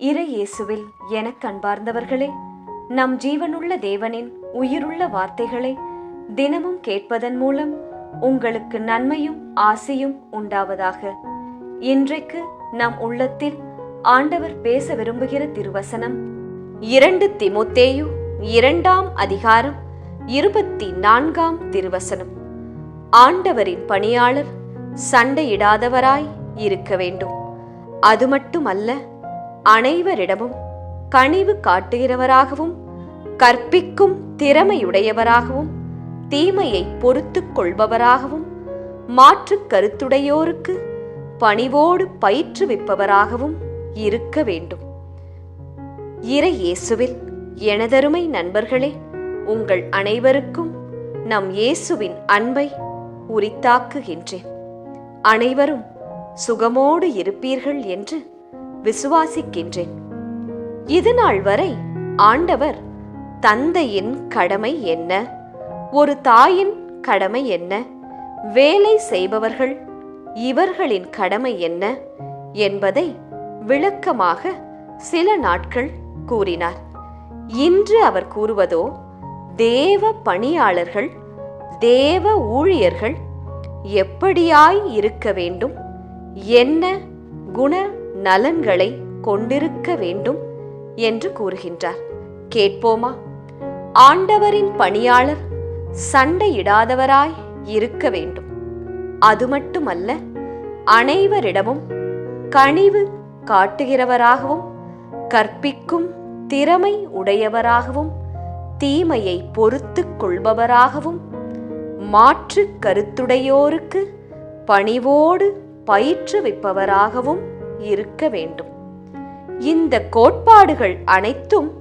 இறை இயேசுவில் எனக் கண்பார்ந்தவர்களே நம் ஜீவனுள்ள தேவனின் உயிருள்ள வார்த்தைகளை தினமும் கேட்பதன் மூலம் உங்களுக்கு நன்மையும் ஆசையும் உண்டாவதாக. இன்றைக்கு நம் உள்ளத்தில் ஆண்டவர் பேச விரும்புகிற திருவசனம் இரண்டு திமுத்தேயு இரண்டாம் அதிகாரம் இருபத்தி நான்காம் திருவசனம். ஆண்டவரின் பணியாளர் சண்டையிடாதவராய் இருக்க வேண்டும். அது மட்டுமல்ல அனைவரிடமும் கனிவு காட்டுகிறவராகவும் கற்பிக்கும் திறமையுடையவராகவும் தீமையை பொறுத்து கொள்பவராகவும் மாற்றுக் கருத்துடையோருக்கு பணிவோடு பயிற்றுவிப்பவராகவும் இருக்க வேண்டும். இறை இயேசுவில் எனதருமை நண்பர்களே உங்கள் அனைவருக்கும் நம் இயேசுவின் அன்பை உரித்தாக்குகின்றேன். அனைவரும் சுகமோடு இருப்பீர்கள் என்று விசுவாசிக்கின்றேன். இது நாள் வரை ஆண்டவர் தந்தையின் கடமை என்ன? ஒரு தாயின் கடமை என்ன? வேலை செய்பவர்கள் இவர்களின் கடமை என்ன? என்பதை விளக்கமாக சில நாட்கள் கூறினார். இன்று அவர் கூறுவதோ தேவ பணியாளர்கள் தேவ ஊழியர்கள் எப்படியாய் இருக்க வேண்டும்? என்ன குண நலன்களை கொண்டிருக்க வேண்டும் என்று கூறுகின்றார். கேட்போமா? ஆண்டவரின் பணியாளர் சண்டையிடாதவராய் இருக்க வேண்டும். அது மட்டுமல்ல அனைவரிடமும் கனிவு காட்டுகிறவராகவும் கற்பிக்கும் திறமை உடையவராகவும் தீமையை பொறுத்து கொள்பவராகவும் மாற்று கருத்துடையோருக்கு பணிவோடு பயிற்றுவிப்பவராகவும் இருக்க வேண்டும். இந்த கோட்பாடுகள் அனைத்தும்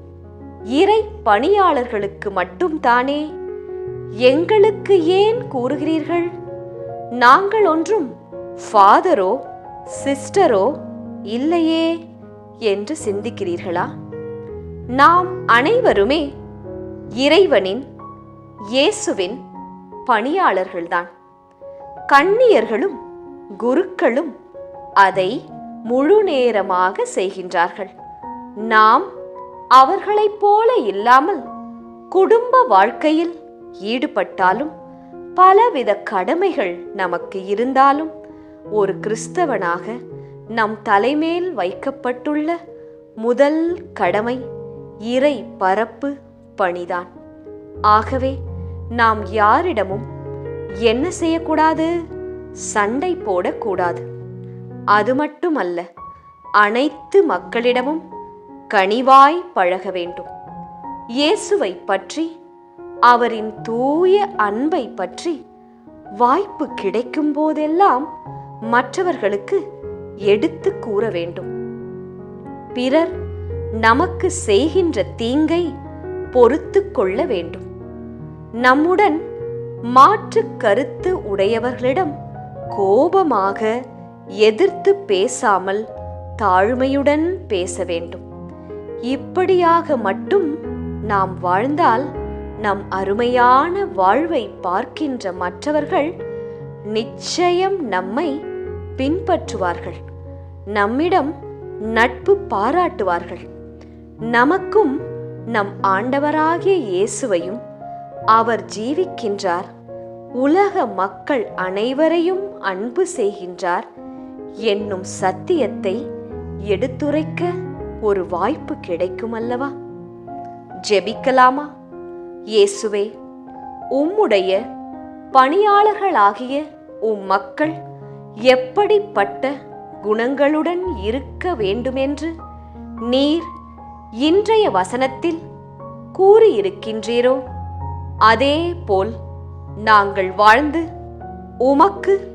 இறை பணியாளர்களுக்கு மட்டும்தானே? எங்களுக்கு ஏன் கூறுகிறீர்கள்? நாங்கள் ஒன்றும் ஃபாதரோ சிஸ்டரோ இல்லையே என்று சிந்திக்கிறீர்களா? நாம் அனைவருமே இறைவனின் இயேசுவின் பணியாளர்கள்தான். கண்ணியர்களும் குருக்களும் அதை முழு நேரமாக செய்கின்றார்கள். நாம் அவர்களைப் போல இல்லாமல் குடும்ப வாழ்க்கையில் ஈடுபட்டாலும் பலவித கடமைகள் நமக்கு இருந்தாலும் ஒரு கிறிஸ்தவனாக நம் தலைமேல் வைக்கப்பட்டுள்ள முதல் கடமை இறை பரப்பு பணிதான். ஆகவே நாம் யாரிடமும் என்ன செய்யக்கூடாது? சண்டை போடக்கூடாது. அது மட்டுமல்ல அனைத்து மக்களிடமும் கனிவாய் பழக வேண்டும். இயேசுவை பற்றி அவரின் தூய அன்பை பற்றி வாய்ப்பு கிடைக்கும் போதெல்லாம் மற்றவர்களுக்கு எடுத்து கூற வேண்டும். பிறர் நமக்கு செய்கின்ற தீங்கை பொறுத்து கொள்ள வேண்டும். நம்முடன் மாற்று கருத்து உடையவர்களிடம் கோபமாக எதிர்த்து பேசாமல் தாழ்மையுடன் பேச வேண்டும். இப்படியாக மட்டும் நாம் வாழ்ந்தால் நம் அருமையான வாழ்வை பார்க்கின்ற மற்றவர்கள் நிச்சயம் நம்மை பின்பற்றுவார்கள். நம்மிடம் நட்பு பாராட்டுவார்கள். நமக்கும் நம் ஆண்டவராகிய இயேசுவையும் அவர் ஜீவிக்கின்றார். உலக மக்கள் அனைவரையும் அன்பு செய்கின்றார். என்னும் சத்தியத்தை எடுத்துரைக்க ஒரு வாய்ப்பு கிடைக்கும் அல்லவா ஜெபிக்கலாமா? இயேசுவே உம்முடைய பணியாளர்களாகிய உம் மக்கள் எப்படிப்பட்ட குணங்களுடன் இருக்க வேண்டுமென்று நீர் இன்றைய வசனத்தில் கூறியிருக்கின்றீரோ? அதே போல் நாங்கள் வாழ்ந்து உமக்கு